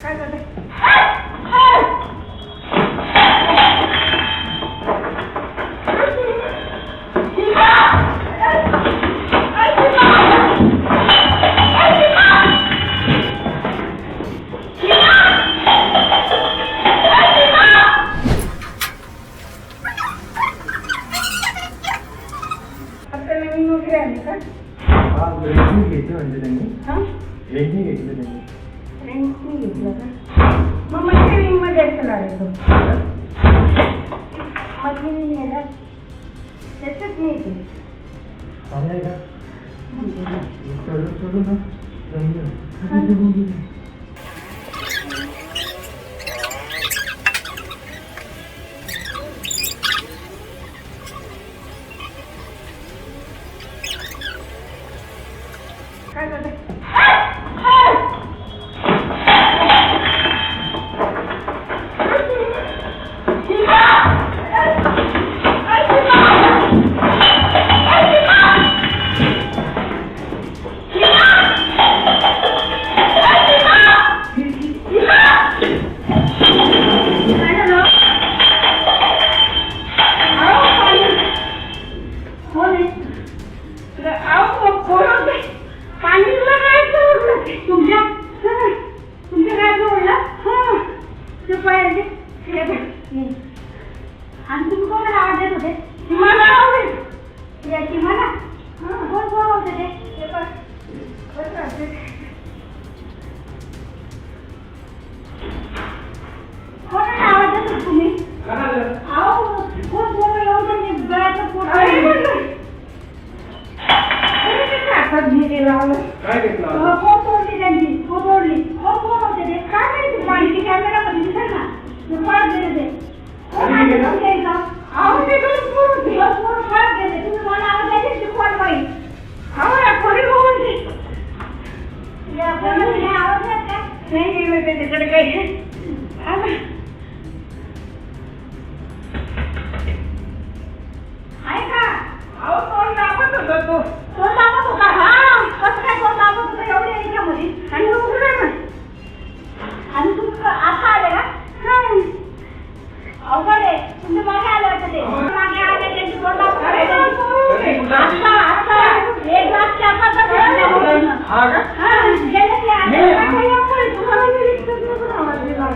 काय आता नवीन नोकरी आली का? हा रेंटनी घेतली म्हणजे त्यांनी. हा? रेंटनी घेतली त्यांनी. नाही घेतलं का मग मशिनिंगमध्ये असणार आहे तो मशिनिंग त्याच्यात नाही ते का ना जमलं. काय झालं आणि तुम्ही कोणाला आवाज देत होते? मला आवडेल. याची मला? हा, कोण कोण होते? ते लावलं. काय घेतलं अहो, आता? कोण तोडली त्यांची? कोण तोडली? कोण कोण होते ते? काय माहिती? माहिती कॅमेरामध्ये दिसेल ना. ते पळत गेले ते. कोण गेला? अहो, ते दोन पोरं होते. दोन पोरं पळत गेले. तुम्ही मला आवाज द्यायची शिकवण बाई. अहो, या पोरी बघून. या काय आवाज देत का? नाही गेले ते तिकडे काही.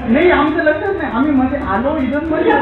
नाही. आमचं लक्षच नाही. आम्ही मध्ये आलो इथं मध्ये